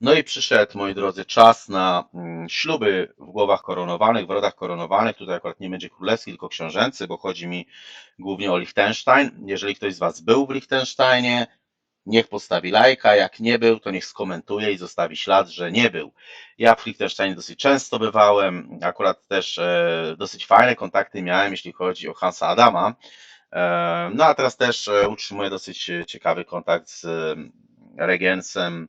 No i przyszedł, moi drodzy, czas na mm, śluby w głowach koronowanych, w rodach koronowanych. Tutaj akurat nie będzie królewski, tylko książęcy, bo chodzi mi głównie o Liechtenstein. Jeżeli ktoś z Was był w Liechtensteinie, niech postawi lajka. Jak nie był, to niech skomentuje i zostawi ślad, że nie był. Ja w Liechtensteinie dosyć często bywałem. Akurat też e, dosyć fajne kontakty miałem, jeśli chodzi o Hansa Adama. E, no a teraz też e, utrzymuję dosyć ciekawy kontakt z Regensem,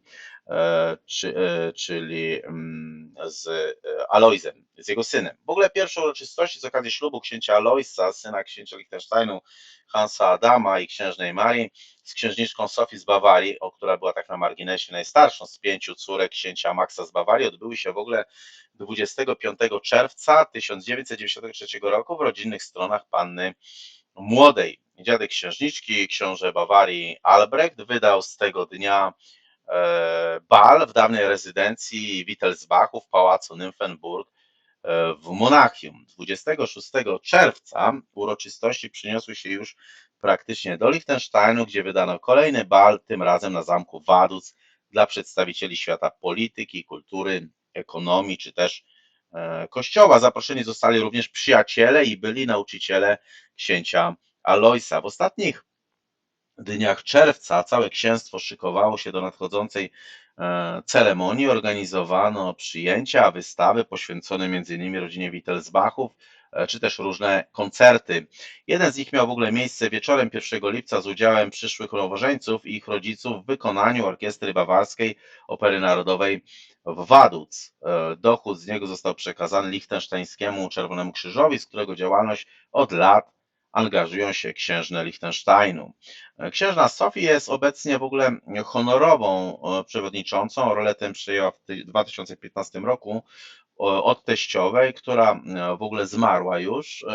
czy, e, czyli mm, z e, Aloisem, z jego synem. W ogóle pierwsze uroczystości z okazji ślubu księcia Aloisa, syna księcia Liechtensteinu, Hansa Adama i księżnej Marii z księżniczką Sofii z Bawarii, o która była tak na marginesie najstarszą z pięciu córek księcia Maxa z Bawarii, odbyły się w ogóle 25 czerwca 1993 roku w rodzinnych stronach panny młodej. Dziadek księżniczki, książę Bawarii Albrecht wydał z tego dnia e, bal w dawnej rezydencji Wittelsbachu w pałacu Nymphenburg e, w Monachium. 26 czerwca uroczystości przyniosły się już praktycznie do Liechtensteinu, gdzie wydano kolejny bal, tym razem na zamku Waduz dla przedstawicieli świata polityki, kultury, ekonomii czy też e, kościoła. Zaproszeni zostali również przyjaciele i byli nauczyciele księcia Aloisa. W ostatnich dniach czerwca całe księstwo szykowało się do nadchodzącej e, ceremonii. Organizowano przyjęcia, wystawy poświęcone m.in. rodzinie Wittelsbachów, e, czy też różne koncerty. Jeden z nich miał w ogóle miejsce wieczorem 1 lipca z udziałem przyszłych nowożeńców i ich rodziców w wykonaniu Orkiestry Bawarskiej Opery Narodowej w Waduz. E, Dochód z niego został przekazany Liechtensteińskiemu Czerwonemu Krzyżowi, z którego działalność od lat angażują się księżne Liechtensteinu. Księżna Sofii jest obecnie w ogóle honorową e, przewodniczącą. Rolę tę przyjęła w 2015 roku e, od teściowej, która e, w ogóle zmarła już.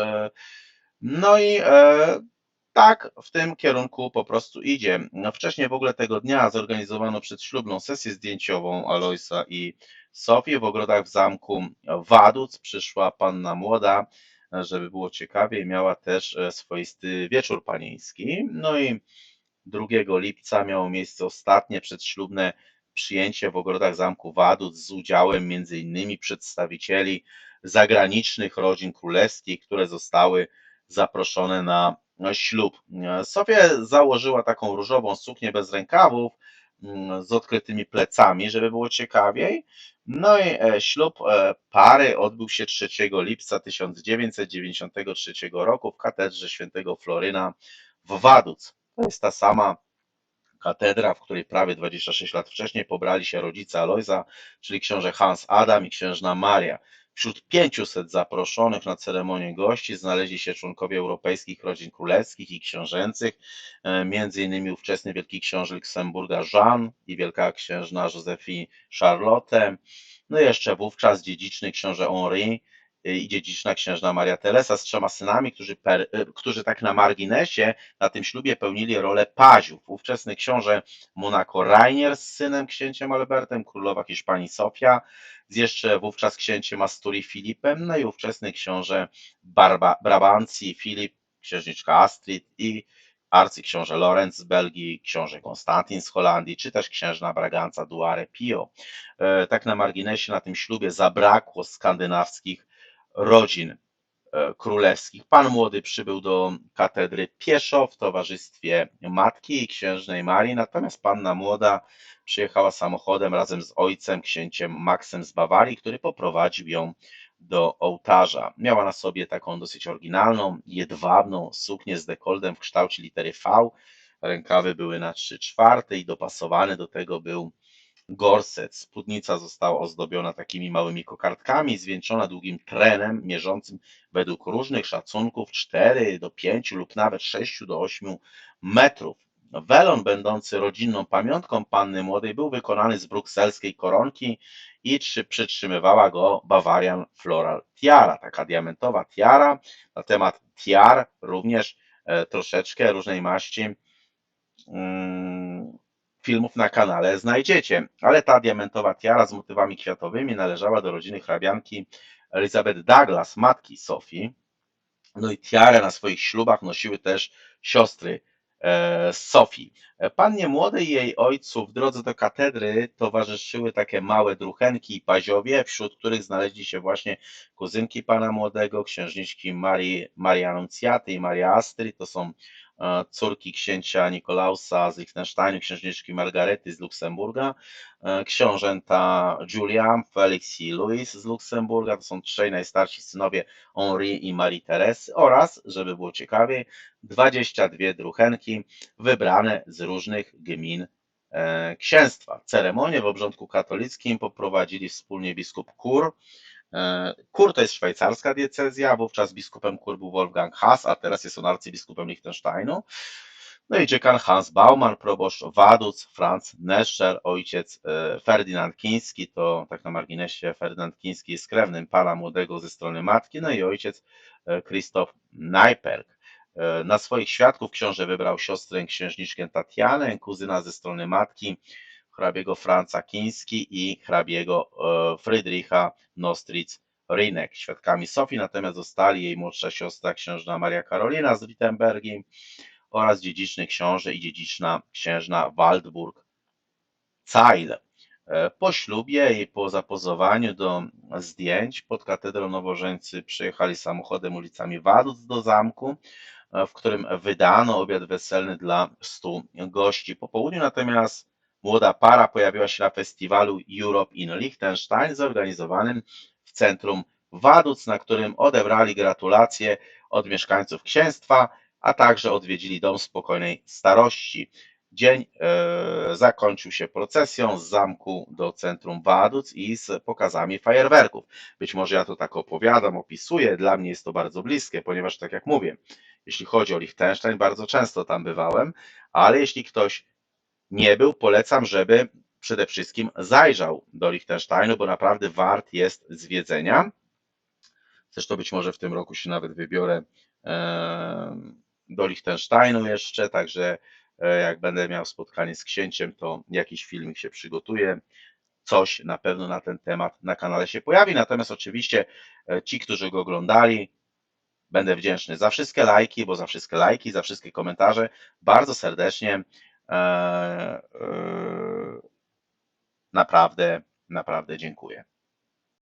No i tak w tym kierunku po prostu idzie. Wcześniej w ogóle tego dnia zorganizowano przedślubną sesję zdjęciową Aloisa i Sofii w ogrodach w zamku Waduz. Przyszła panna młoda, żeby było ciekawie, miała też e, swoisty wieczór panieński. No i 2 lipca miało miejsce ostatnie przedślubne przyjęcie w ogrodach Zamku Waduz z udziałem m.in. przedstawicieli zagranicznych rodzin królewskich, które zostały zaproszone na ślub. Sofia założyła taką różową suknię bez rękawów z odkrytymi plecami, żeby było ciekawiej. No i e, ślub e, pary odbył się 3 lipca 1993 roku w katedrze świętego Floryna w Waduz. To jest ta sama katedra, w której prawie 26 lat wcześniej pobrali się rodzice Alojza, czyli książę Hans Adam i księżna Maria. Wśród 500 zaproszonych na ceremonię gości znaleźli się członkowie europejskich rodzin królewskich i książęcych, e, innymi ówczesny wielki książę Luksemburga Jean i wielka księżna Josephine Charlotte, no i jeszcze wówczas dziedziczny książę Henri i dziedziczna księżna Maria Teresa z trzema synami, którzy, per, y, którzy tak na marginesie na tym ślubie pełnili rolę paziów. Ówczesny książę Monaco Rainier z synem księciem Albertem, królowa Hiszpanii Sofia z jeszcze wówczas księciem Asturii Filipem, no i ówczesny książę Barba, Brabancji Filip, księżniczka Astrid i arcyksiąże Lorenz z Belgii, książę Konstantin z Holandii, czy też księżna Braganca Duare Pio. E, tak na marginesie na tym ślubie zabrakło skandynawskich rodzin e, królewskich. Pan młody przybył do katedry pieszo w towarzystwie matki i księżnej Marii, natomiast panna młoda przyjechała samochodem razem z ojcem, księciem Maxem z Bawarii, który poprowadził ją do ołtarza. Miała na sobie taką dosyć oryginalną, jedwabną suknię z dekoldem w kształcie litery V. Rękawy były na 3 czwarte i dopasowany do tego był gorset. Spódnica została ozdobiona takimi małymi kokardkami, zwieńczona długim trenem mierzącym według różnych szacunków 4 do 5 lub nawet 6 do 8 metrów. Welon będący rodzinną pamiątką panny młodej był wykonany z brukselskiej koronki i przytrzymywała go Bavarian Floral Tiara, taka diamentowa tiara. Na temat tiar również e, troszeczkę różnej maści mm, filmów na kanale znajdziecie, ale ta diamentowa tiara z motywami kwiatowymi należała do rodziny hrabianki Elizabeth Douglas, matki Sofii. No i tiarę na swoich ślubach nosiły też siostry e, Sofii. Pannie młodej i jej ojcu w drodze do katedry towarzyszyły takie małe druchenki i paziowie, wśród których znaleźli się właśnie kuzynki pana młodego, księżniczki Marii, Maria Anuncjaty i Maria Astrid, to są córki księcia Nikolausa z Liechtensteinu, księżniczki Margarety z Luksemburga, e, książęta Julian, Felix i Louis z Luksemburga, to są trzej najstarsi synowie Henri i Marie Teresy oraz, żeby było ciekawiej, 22 druchenki wybrane z różnych gmin e, księstwa. Ceremonię w obrządku katolickim poprowadzili wspólnie biskup Kur. E, Kur to jest szwajcarska diecezja, wówczas biskupem Kur był Wolfgang Haas, a teraz jest on arcybiskupem Liechtensteinu. No i dziekan Hans Baumann, proboszcz Waduz, Franz Nescher, ojciec e, Ferdynand Kiński, to tak na marginesie Ferdynand Kiński jest krewnym pana młodego ze strony matki, no i ojciec Krzysztof Najperk. E, Na swoich świadków książę wybrał siostrę księżniczkę Tatianę, kuzyna ze strony matki, hrabiego Franca Kiński i hrabiego e, Friedricha Nostritz-Rynek. Świadkami Sofii natomiast zostali jej młodsza siostra księżna Maria Karolina z Wittenbergi oraz dziedziczny książę i dziedziczna księżna Waldburg Zeil. E, Po ślubie i po zapozowaniu do zdjęć pod katedrą nowożeńcy przyjechali samochodem ulicami Waduz do zamku, e, w którym wydano obiad weselny dla 100 gości. Po południu natomiast młoda para pojawiła się na festiwalu Europe in Liechtenstein zorganizowanym w centrum Waduz, na którym odebrali gratulacje od mieszkańców księstwa, a także odwiedzili dom spokojnej starości. Dzień e, zakończył się procesją z zamku do centrum Waduz i z pokazami fajerwerków. Być może ja to tak opowiadam, opisuję, dla mnie jest to bardzo bliskie, ponieważ tak jak mówię, jeśli chodzi o Liechtenstein, bardzo często tam bywałem, ale jeśli ktoś nie był, polecam, żeby przede wszystkim zajrzał do Liechtensteinu, bo naprawdę wart jest zwiedzenia. Zresztą być może w tym roku się nawet wybiorę do Liechtensteinu jeszcze, także e, jak będę miał spotkanie z księciem, to jakiś filmik się przygotuje. Coś na pewno na ten temat na kanale się pojawi. Natomiast oczywiście e, ci, którzy go oglądali, będę wdzięczny za wszystkie lajki, bo za wszystkie lajki, za wszystkie komentarze bardzo serdecznie naprawdę, naprawdę dziękuję.